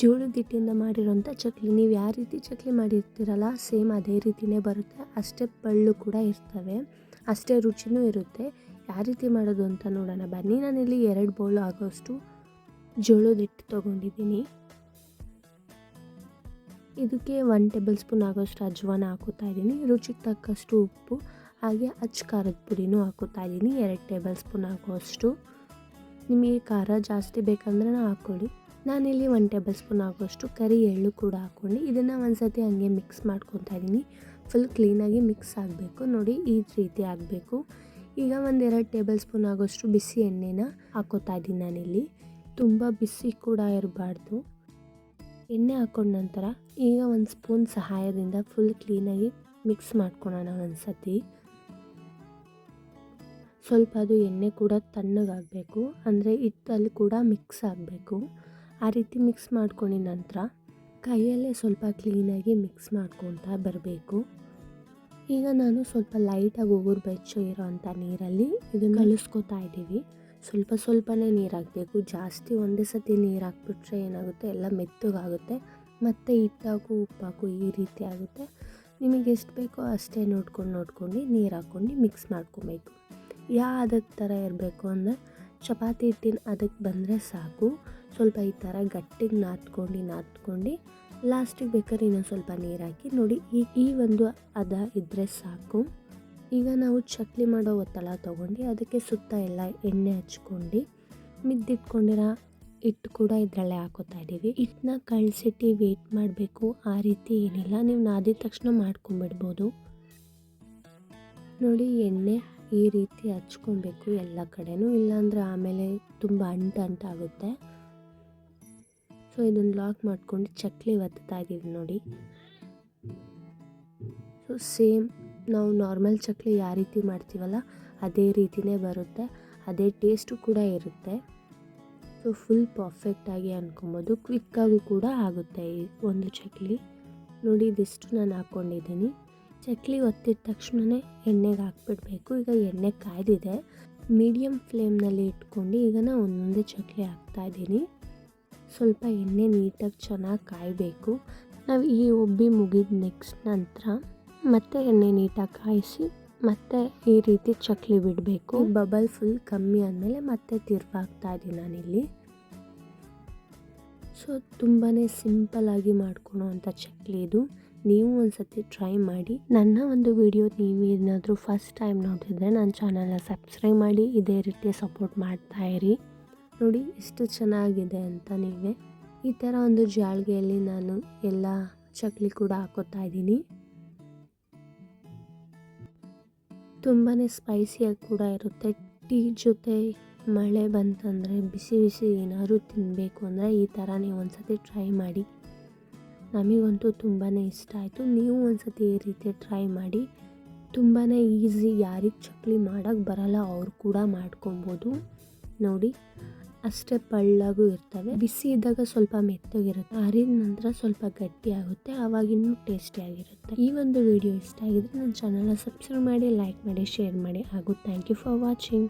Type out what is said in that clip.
ಜೋಳದ ಹಿಟ್ಟಿಂದ ಮಾಡಿರೋಂಥ ಚಕ್ಲಿ, ನೀವು ಯಾವ ರೀತಿ ಚಕ್ಲಿ ಮಾಡಿರ್ತೀರಲ್ಲ, ಸೇಮ್ ಅದೇ ರೀತಿಯೇ ಬರುತ್ತೆ. ಅಷ್ಟೇ ಪಳ್ಳು ಕೂಡ ಇರ್ತವೆ, ಅಷ್ಟೇ ರುಚಿನೂ ಇರುತ್ತೆ. ಯಾವ ರೀತಿ ಮಾಡೋದು ಅಂತ ನೋಡೋಣ. ಬನ್ನಿ, ನಾನಿಲ್ಲಿ ಎರಡು ಬೌಲ್ ಆಗೋಷ್ಟು ಜೋಳದ ಹಿಟ್ಟು ತೊಗೊಂಡಿದ್ದೀನಿ. ಇದಕ್ಕೆ ಒನ್ ಟೇಬಲ್ ಸ್ಪೂನ್ ಆಗೋಷ್ಟು ಅಜ್ವಾನ ಹಾಕೋತಾ ಇದ್ದೀನಿ. ರುಚಿಗೆ ತಕ್ಕಷ್ಟು ಉಪ್ಪು, ಹಾಗೆ ಅಚ್ಚ ಖಾರದ ಪುಡಿನೂ ಹಾಕೋತಾ ಇದ್ದೀನಿ. ಎರಡು ಟೇಬಲ್ ಸ್ಪೂನ್ ಆಗೋಷ್ಟು. ನಿಮಗೆ ಖಾರ ಜಾಸ್ತಿ ಬೇಕಂದ್ರೆ ಹಾಕ್ಕೊಳ್ಳಿ. ನಾನಿಲ್ಲಿ ಒಂದು ಟೇಬಲ್ ಸ್ಪೂನ್ ಆಗುವಷ್ಟು ಕರಿ ಎಳ್ಳು ಕೂಡ ಹಾಕ್ಕೊಂಡು ಇದನ್ನು ಒಂದು ಸತಿ ಹಂಗೆ ಮಿಕ್ಸ್ ಮಾಡ್ಕೊತಾ ಇದ್ದೀನಿ. ಫುಲ್ ಕ್ಲೀನಾಗಿ ಮಿಕ್ಸ್ ಆಗಬೇಕು. ನೋಡಿ, ಈ ರೀತಿ ಆಗಬೇಕು. ಈಗ ಒಂದೆರಡು ಟೇಬಲ್ ಸ್ಪೂನ್ ಆಗೋಷ್ಟು ಬಿಸಿ ಎಣ್ಣೆನ ಹಾಕೋತಾ ಇದ್ದೀನಿ ನಾನಿಲ್ಲಿ. ತುಂಬ ಬಿಸಿ ಕೂಡ ಇರಬಾರ್ದು. ಎಣ್ಣೆ ಹಾಕೊಂಡ ನಂತರ ಈಗ ಒಂದು ಸ್ಪೂನ್ ಸಹಾಯದಿಂದ ಫುಲ್ ಕ್ಲೀನಾಗಿ ಮಿಕ್ಸ್ ಮಾಡ್ಕೊಳೋಣ ಒಂದು ಸತಿ ಸ್ವಲ್ಪ ಅದು ಎಣ್ಣೆ ಕೂಡ ತಣ್ಣಗಾಗಬೇಕು. ಅಂದರೆ ಹಿಟ್ಟಲ್ಲಿ ಕೂಡ ಮಿಕ್ಸ್ ಆಗಬೇಕು. ಆ ರೀತಿ ಮಿಕ್ಸ್ ಮಾಡ್ಕೊಂಡಿದ ನಂತರ ಕೈಯಲ್ಲೇ ಸ್ವಲ್ಪ ಕ್ಲೀನಾಗಿ ಮಿಕ್ಸ್ ಮಾಡ್ಕೊತಾ ಬರಬೇಕು. ಈಗ ನಾನು ಸ್ವಲ್ಪ ಲೈಟಾಗಿ ಉಗುರು ಬೆಚ್ಚು ಇರೋವಂಥ ನೀರಲ್ಲಿ ಇದನ್ನು ಕಲಿಸ್ಕೊತಾ ಇದ್ದೀವಿ. ಸ್ವಲ್ಪ ಸ್ವಲ್ಪನೇ ನೀರು ಹಾಕಬೇಕು ಜಾಸ್ತಿ ಒಂದೇ ಸತಿ ನೀರು ಹಾಕ್ಬಿಟ್ರೆ ಏನಾಗುತ್ತೆ? ಎಲ್ಲ ಮೆತ್ತಗಾಗುತ್ತೆ. ಮತ್ತು ಹಿಟ್ಟಾಕು ಉಪ್ಪಾಕು ಈ ರೀತಿ ಆಗುತ್ತೆ. ನಿಮಗೆ ಎಷ್ಟು ಬೇಕೋ ಅಷ್ಟೇ ನೋಡ್ಕೊಂಡು ನೋಡ್ಕೊಂಡು ನೀರು ಹಾಕ್ಕೊಂಡು ಮಿಕ್ಸ್ ಮಾಡ್ಕೊಬೇಕು. ಯಾವ ಥರ ಇರಬೇಕು ಅಂದರೆ ಚಪಾತಿ ಹಿಟ್ಟಿನ ಅದಕ್ಕೆ ಬಂದರೆ ಸಾಕು. ಸ್ವಲ್ಪ ಈ ಥರ ಗಟ್ಟಿಗೆ ನಾದ್ಕೊಂಡು ನಾದ್ಕೊಂಡು ಲಾಸ್ಟಿಗೆ ಬೇಕಾದ್ರೆ ಇನ್ನೊಂದು ಸ್ವಲ್ಪ ನೀರು ಹಾಕಿ ನೋಡಿ, ಈ ಈ ಒಂದು ಅದ ಇದ್ದರೆ ಸಾಕು. ಈಗ ನಾವು ಚಕ್ಲಿ ಮಾಡೋ ಒತ್ತಳ ತೊಗೊಂಡು ಅದಕ್ಕೆ ಸುತ್ತ ಎಲ್ಲ ಎಣ್ಣೆ ಹಚ್ಕೊಂಡು, ಮಿದ್ದಿಟ್ಕೊಂಡಿರೋ ಹಿಟ್ಟು ಕೂಡ ಇದರಲ್ಲೇ ಹಾಕೋತಾ ಇದ್ದೀವಿ. ಹಿಟ್ಟನ್ನ ಕಳಿಸಿಟ್ಟು ವೇಟ್ ಮಾಡಬೇಕು. ಆ ರೀತಿ ಏನಿಲ್ಲ. ನೀವು ನಾದಿದ ತಕ್ಷಣ ಮಾಡ್ಕೊಂಬಿಡ್ಬೋದು. ನೋಡಿ, ಎಣ್ಣೆ ಈ ರೀತಿ ಹಚ್ಕೊಬೇಕು ಎಲ್ಲ ಕಡೆನೂ. ಇಲ್ಲಾಂದರೆ ಆಮೇಲೆ ತುಂಬ ಅಂಟು ಅಂಟಾಗುತ್ತೆ ಸೊ ಇದನ್ನು ಲಾಕ್ ಮಾಡಿಕೊಂಡು ಚಕ್ಲಿ ಒತ್ತಾ ಇದ್ದೀವಿ ನೋಡಿ. ಸೊ ಸೇಮ್ ನಾವು ನಾರ್ಮಲ್ ಚಕ್ಲಿ ಯಾವ ರೀತಿ ಮಾಡ್ತೀವಲ್ಲ, ಅದೇ ರೀತಿಯೇ ಬರುತ್ತೆ. ಅದೇ ಟೇಸ್ಟು ಕೂಡ ಇರುತ್ತೆ. ಸೊ ಫುಲ್ ಪರ್ಫೆಕ್ಟಾಗಿ ಅನ್ಕೊಬೋದು. ಕ್ವಿಕ್ಕಾಗೂ ಕೂಡ ಆಗುತ್ತೆ ಈ ಒಂದು ಚಕ್ಲಿ. ನೋಡಿ ಇದಿಷ್ಟು ನಾನು ಹಾಕ್ಕೊಂಡಿದ್ದೀನಿ ಚಕ್ಲಿ ಒತ್ತಿದ ತಕ್ಷಣವೇ ಎಣ್ಣೆಗೆ ಹಾಕ್ಬಿಡ್ಬೇಕು. ಈಗ ಎಣ್ಣೆ ಕಾಯ್ದಿದೆ. ಮೀಡಿಯಮ್ ಫ್ಲೇಮ್ನಲ್ಲಿ ಇಟ್ಕೊಂಡು ಈಗ ನಾನು ಒಂದೊಂದೇ ಚಕ್ಲಿ ಹಾಕ್ತಾಯಿದ್ದೀನಿ ಸ್ವಲ್ಪ ಎಣ್ಣೆ ನೀಟಾಗಿ ಚೆನ್ನಾಗಿ ಕಾಯಬೇಕು. ನಾವು ಈ ಒಬ್ಬಿ ಮುಗಿದ ನೆಕ್ಸ್ಟ್ ನಂತರ ಮತ್ತೆ ಎಣ್ಣೆ ನೀಟಾಗಿ ಕಾಯಿಸಿ ಮತ್ತೆ ಈ ರೀತಿ ಚಕ್ಲಿ ಬಿಡಬೇಕು. ಬಬಲ್ ಫುಲ್ ಕಮ್ಮಿ ಆದಮೇಲೆ ಮತ್ತೆ ತಿರ್ವಾಗ್ತಾ ಇದ್ದೀನಿ ನಾನಿಲ್ಲಿ. ಸೊ ತುಂಬಾ ಸಿಂಪಲ್ಲಾಗಿ ಮಾಡ್ಕೊಳೋವಂಥ ಚಕ್ಲಿ ಇದು. ನೀವು ಒಂದು ಸತಿ ಟ್ರೈ ಮಾಡಿ. ನನ್ನ ಒಂದು ವಿಡಿಯೋ ನೀವು ಏನಾದರೂ ಫಸ್ಟ್ ಟೈಮ್ ನೋಡಿದ್ರೆ ನನ್ನ ಚಾನಲ್ನ ಸಬ್ಸ್ಕ್ರೈಬ್ ಮಾಡಿ. ಇದೇ ರೀತಿ ಸಪೋರ್ಟ್ ಮಾಡ್ತಾ ಇರಿ. ನೋಡಿ ಎಷ್ಟು ಚೆನ್ನಾಗಿದೆ ಅಂತ ನೀವೇ. ಈ ಥರ ಒಂದು ಜಾಳಿಗೆಯಲ್ಲಿ ನಾನು ಎಲ್ಲ ಚಕ್ಲಿ ಕೂಡ ಹಾಕೋತಾ ಇದ್ದೀನಿ. ತುಂಬಾ ಸ್ಪೈಸಿಯಾಗಿ ಕೂಡ ಇರುತ್ತೆ. ಟೀ ಜೊತೆ ಮಳೆ ಬಂತಂದರೆ ಬಿಸಿ ಬಿಸಿ ಏನಾದರೂ ತಿನ್ನಬೇಕು ಅಂದರೆ ಈ ಥರ ನೀವು ಒಂದ್ಸತಿ ಟ್ರೈ ಮಾಡಿ. ನಮಗಂತೂ ತುಂಬಾ ಇಷ್ಟ ಆಯಿತು. ನೀವು ಒಂದ್ಸತಿ ಈ ರೀತಿ ಟ್ರೈ ಮಾಡಿ. ತುಂಬಾ ಈಸಿ ಯಾರಿಗೆ ಚಕ್ಲಿ ಮಾಡೋಕ್ಕೆ ಬರಲ್ಲ ಅವ್ರು ಕೂಡ ಮಾಡ್ಕೊಬೋದು. ನೋಡಿ. ಅಷ್ಟೇ ಪಳ್ಳಾಗೂ ಇರ್ತವೆ. ಬಿಸಿ ಇದ್ದಾಗ ಸ್ವಲ್ಪ ಮೆತ್ತಗಿರುತ್ತೆ. ಆರಿದ ನಂತರ ಸ್ವಲ್ಪ ಗಟ್ಟಿ ಆಗುತ್ತೆ ಆವಾಗ ಇನ್ನೂ ಟೇಸ್ಟಿಯಾಗಿರುತ್ತೆ ಈ ಒಂದು ವಿಡಿಯೋ ಇಷ್ಟ ಆಗಿದ್ರೆ ನನ್ನ ಚಾನಲ್ನ ಸಬ್ಸ್ಕ್ರೈಬ್ ಮಾಡಿ ಲೈಕ್ ಮಾಡಿ ಶೇರ್ ಮಾಡಿ. ಹಾಗೂ ಥ್ಯಾಂಕ್ ಯು ಫಾರ್ ವಾಚಿಂಗ್